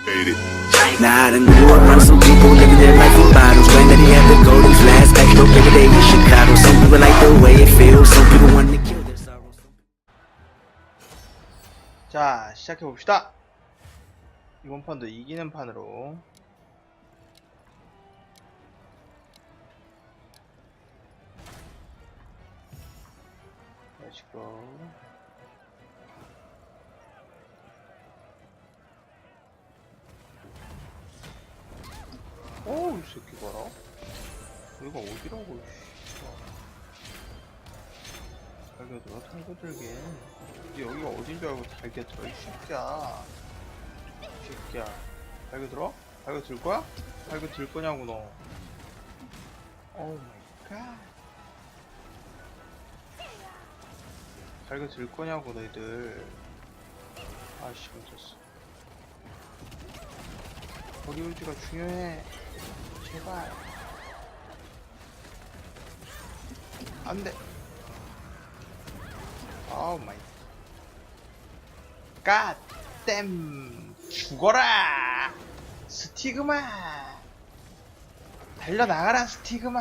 Up around some people living their life in bottles. Granddaddy had the golden flask, back no bigger day in Chicago. Some people like the way it feels, some people want to kill their sorrows. 자, 시작해 봅시다. 이번 판도 이기는 판으로. Let's go. 어우, 이 새끼 봐라. 여기가 어디라고, 씨. 달겨들어, 달겨들게. 니 여기가 어딘 줄 알고 달겨들어, 이 새끼야. 이 새끼야. 달겨들어? 달겨들 거야? 달겨들 거냐고, 너. 오 마이 갓. 달겨들 거냐고, 너희들. 아씨, 멈췄어. 거리 유지가 중요해. 제발. 안 돼. 오 마이. 갓댐. 죽어라! 스티그마! 달려나가라, 스티그마!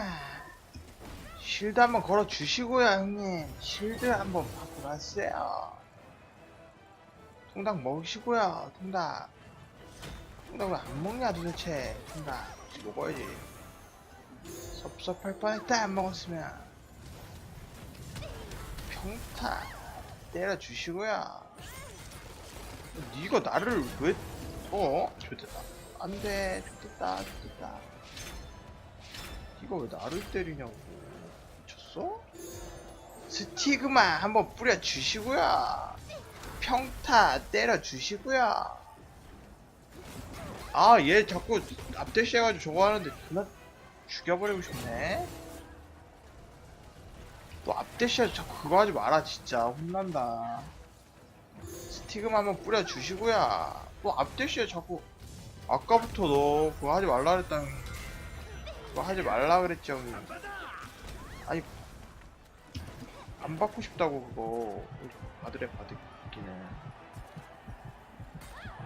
실드 한번 걸어 주시고요, 형님. 실드 한번 받고 갔어요. 통닭 먹으시고요, 통닭. 통닭 왜안 먹냐, 도대체. 통닭. 먹어야지. 섭섭할 뻔했다, 안 먹었으면. 평타. 때려주시고요. 네가 나를 왜 어? 좋됐다. 안돼, 좋됐다, 좋됐다. 네가 왜 나를 때리냐고. 미쳤어? 스티그마 한번 뿌려주시고요. 평타 때려주시고요. 아, 얘 자꾸 앞대시 해가지고 저거 하는데 존나 죽여버리고 싶네. 또 앞대시에 자꾸 그거 하지 마라, 진짜. 혼난다. 스티그마 한번 뿌려주시고요. 또 앞대시에 자꾸 아까부터 너 그거 하지 말라 그랬다니. 그거 하지 말라 그랬지, 형님. 아니, 안 받고 싶다고, 그거. 받으래, 받기는.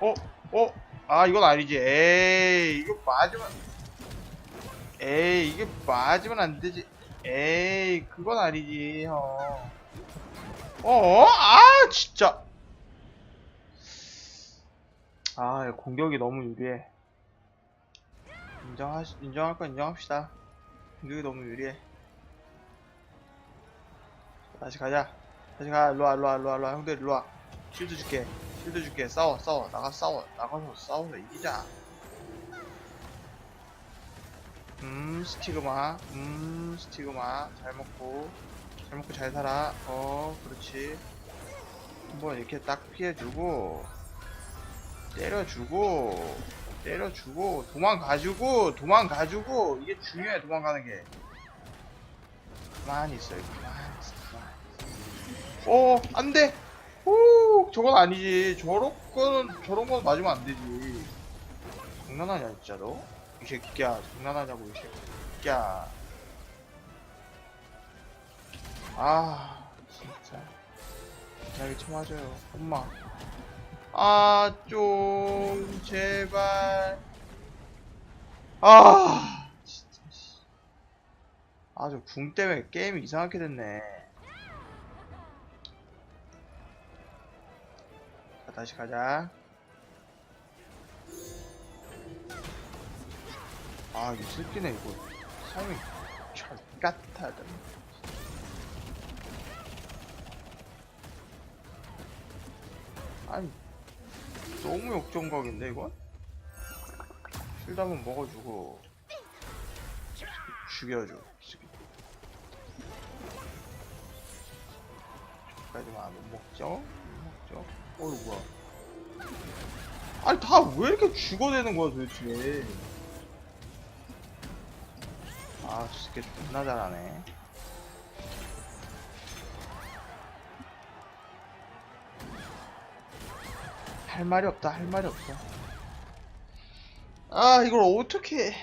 어? 어? 아, 이건 아니지. 에이, 이거 맞으면. 에이, 이게 맞으면 안 되지. 에이, 그건 아니지, 형. 어? 아, 진짜. 아, 공격이 너무 유리해. 인정하, 인정할 건 인정합시다. 공격이 너무 유리해. 다시 가자. 다시 가. 일로와, 일로와, 일로와, 일로와. 형들, 일로와. 실드 줄게. 실드 줄게. 싸워, 싸워. 나가 싸워. 나가서 싸워서 이기자. 음, 스티그마. 음, 스티그마. 잘 먹고. 잘 먹고 잘 살아. 어, 그렇지. 한번 이렇게 딱 피해주고. 때려주고. 때려주고. 도망가주고. 도망가주고. 이게 중요해, 도망가는 게. 가만히 있어요. 가만히 있어. 가만히 있어. 어, 안 돼! 오, 저건 아니지. 저런 거는, 저런 건 맞으면 안 되지. 장난하냐, 진짜, 너? 이 새끼야. 장난하냐고, 이 새끼야. 아, 진짜. 자기 쳐맞아요. 엄마. 아, 좀, 제발. 아, 진짜, 씨. 아, 저 궁 때문에 게임이 이상하게 됐네. 다시 가자. 아, 이 새끼네, 이거. 잘 같아다. 아니, 너무 역정각인데, 이건? 한번 먹어주고, 죽여줘. 이 새끼. 저까지만 못 먹죠? 못 먹죠? 어이, 뭐야. 아니, 다 왜 이렇게 죽어대는 거야, 도대체. 아, 진짜 존나 잘하네. 할 말이 없다, 할 말이 없다. 아, 이걸 어떻게.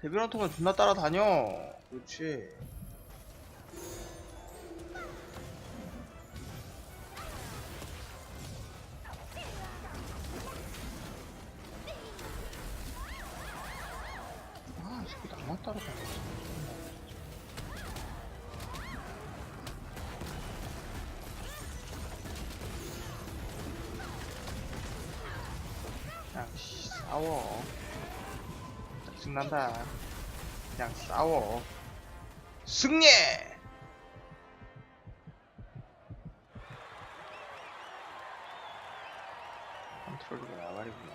데뷔런터가 존나 따라다녀. 그렇지. 따라다니지 그냥 씨, 싸워. 짜증난다. 그냥 싸워. 승리! 컨트롤이 나발이구나